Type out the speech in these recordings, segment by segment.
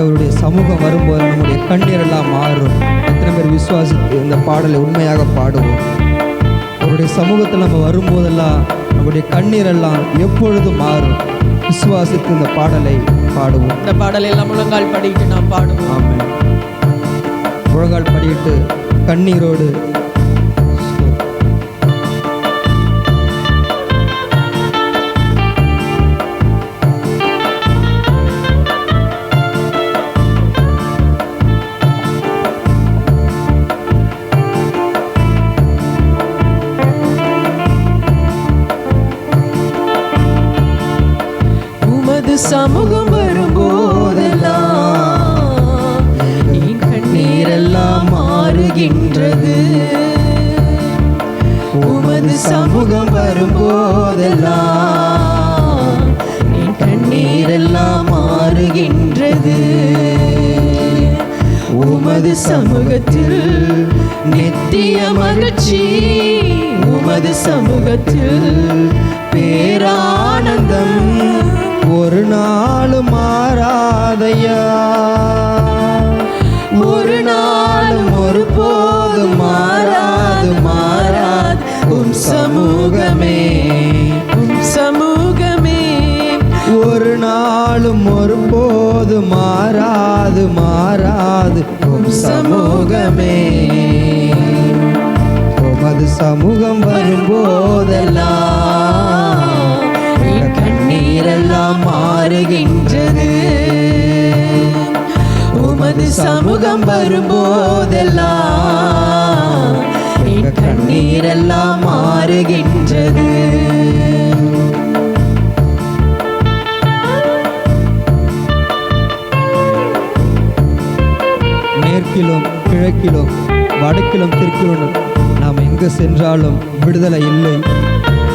அவருடைய சமூகம் வரும்போது நம்முடைய கண்ணீர் எல்லாம் மாறும். எத்தனை பேர் விசுவாசித்து இந்த பாடலை உண்மையாக பாடுவோம். அவருடைய சமூகத்தில் நம்ம வரும்போதெல்லாம் நம்முடைய கண்ணீர் எல்லாம் எப்பொழுதும் மாறும். விசுவாசித்து இந்த பாடலை பாடுவோம். இந்த பாடலை எல்லாம் முழங்கால் படிட்டு நாம் பாடுவோம். ஆமென். முழங்கால் படியிட்டு கண்ணீரோடு உமது சமூகத்தில் நித்திய மகிழ்ச்சி உமது சமூகத்தில் பேரானந்தம் ஒரு நாள் மாறாதையா? சமூகமே. உமது சமூகம் வரும்போதெல்லாம் என் கண்ணீரெல்லாம் மாறுகின்றது. உமது சமூகம் வரும்போதெல்லாம் என் கண்ணீரெல்லாம் மாறுகின்றது. தெற்கிலும் கிழக்கிலும் வடக்கிலும் தெற்கிலும் நாம் எங்கு சென்றாலும் விடுதலை இல்லை.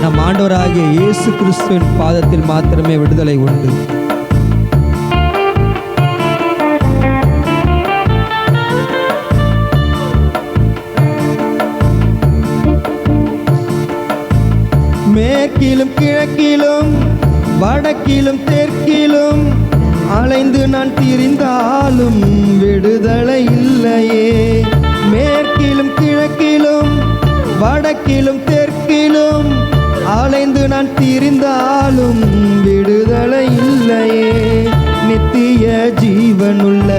நம் ஆண்டவராகிய இயேசு கிறிஸ்துவின் பாதத்தில் மாத்திரமே விடுதலை உண்டு. மேற்கிலும் கிழக்கிலும் வடக்கிலும் தே அலைந்து நான் திரிந்தாலும் விடுதலை இல்லையே. மேற்கிலும் கிழக்கிலும் வடக்கிலும் தெற்கிலும் அலைந்து நான் திரிந்தாலும் விடுதலை இல்லையே. நித்திய ஜீவனுள்ள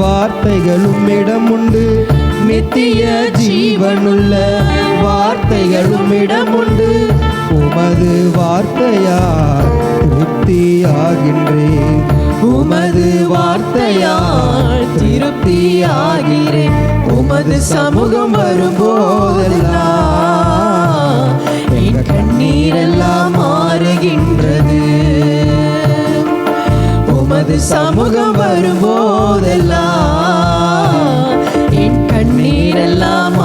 வார்த்தைகளும் இடம் உண்டு. நித்திய ஜீவனுள்ள வார்த்தைகளும் இடம் உண்டு. உமது வார்த்தையார் திருப்தியாகின்றேன். உமது வார்த்தையால் திருப்தியாகிறேன். உமது சமூகம் வரும்போதெல்லாம் என் கண்ணீரெல்லாம் மாறுகின்றது. உமது சமூகம் வரும்போதெல்லாம் என் கண்ணீரெல்லாம்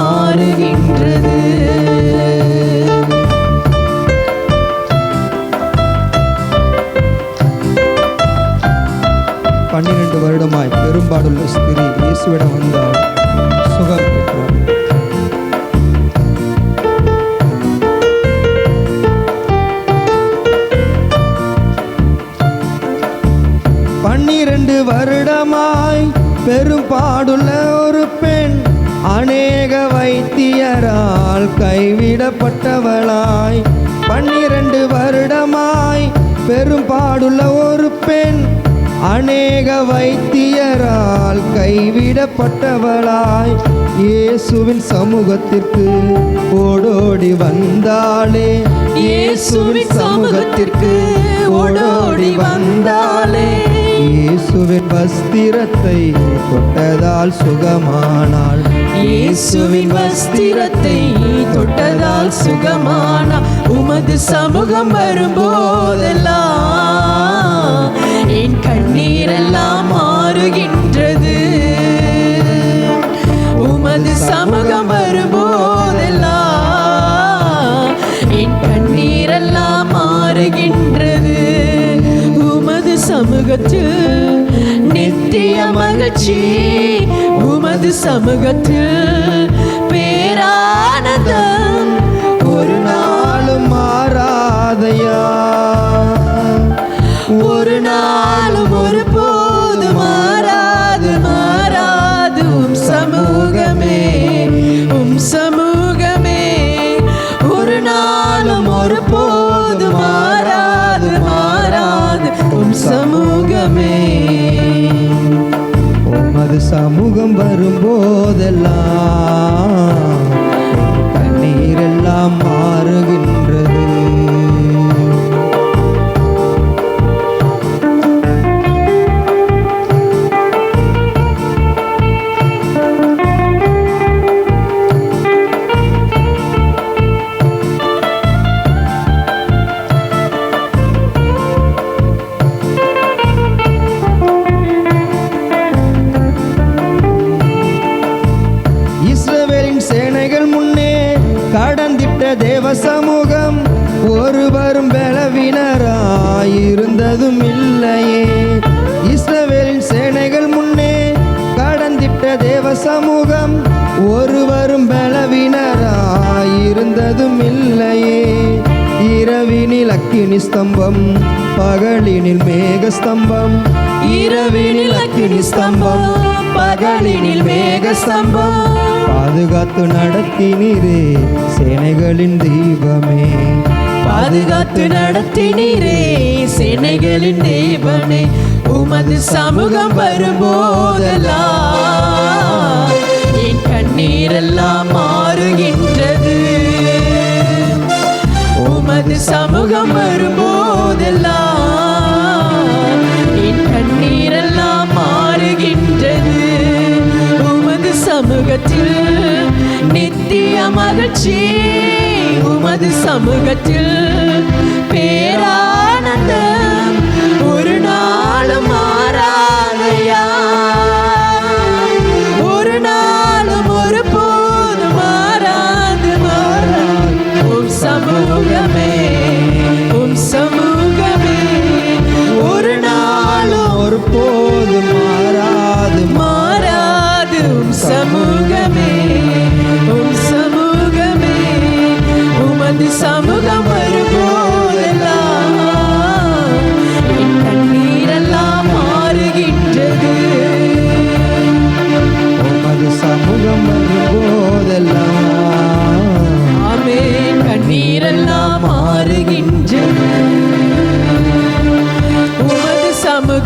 வருடமாய் பெரும்பாடுள்ள ஸ்திரீ இயேசுவிடம் வந்தால் சுகம் பெற்றார். பன்னிரண்டு வருடமாய் பெரும்பாடுள்ள ஒரு பெண் அநேக வைத்தியரால் கைவிடப்பட்டவளாய். பன்னிரண்டு வருடமாய் பெரும்பாடுள்ள ஒரு பெண் அநேக வைத்தியரால் கைவிடப்பட்டவளாய் இயேசுவின் சமூகத்திற்கு ஓடோடி வந்தாளே. இயேசுவின் சமூகத்திற்கு ஓடோடி வந்தாளே. இயேசுவின் வஸ்திரத்தை தொட்டதால் சுகமானாள். இயேசுவின் வஸ்திரத்தை தொட்டதால் சுகமானாள். உமது சமூகம் வரும்போதெல்லாம் நீரெல்லாம் மாறுகின்றது. உமது சமூகம் வரும்போதெல்லாம் என் கண்ணீரெல்லாம் மாறுகின்றது. உமது சமூகத்தில் நித்திய மகிழ்ச்சி. உமது சமூகத்தில் பேரானந்தம் சமூகம் வரும்போதெல்லாம் இருந்ததும் இல்லையே. இஸ்ரவேலின் சேனைகள் முன்னே கடந்திட்ட தேவ சமூகம் ஒருவரும் பலவினராயிருந்ததும் இல்லையே. இரவினில் அக்கினி ஸ்தம்பம் பகலினில் மேகஸ்தம்பம். இரவினில் அக்கினி ஸ்தம்பம் பகலினில் மேகஸ்தம்பம். பாதுகாத்து நடத்தினீரே சேனைகளின் தெய்வமே பாதுகாத்து நடத்தினீரே சேனைகளின் தேவனே உமது சமூகம் வரும்போதெல்லாம் என் கண்ணீரெல்லாம் மாறுகின்றது. உமது சமூகம் வரும்போதெல்லாம் என் கண்ணீரெல்லாம் மாறுகின்றது. உமது சமூகத்தில் நித்திய மகிழ்ச்சி உமது சமூகத்தில் பேரா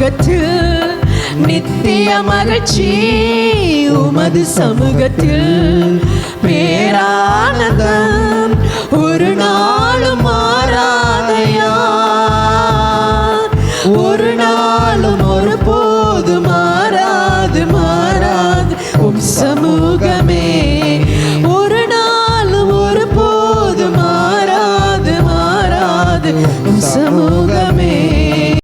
சமூகத்தில் நித்திய மகிழ்ச்சி உமது சமூகத்தில் பேரானந்தம் ஒரு நாளும் மாறாதையா? ஒரு நாளும்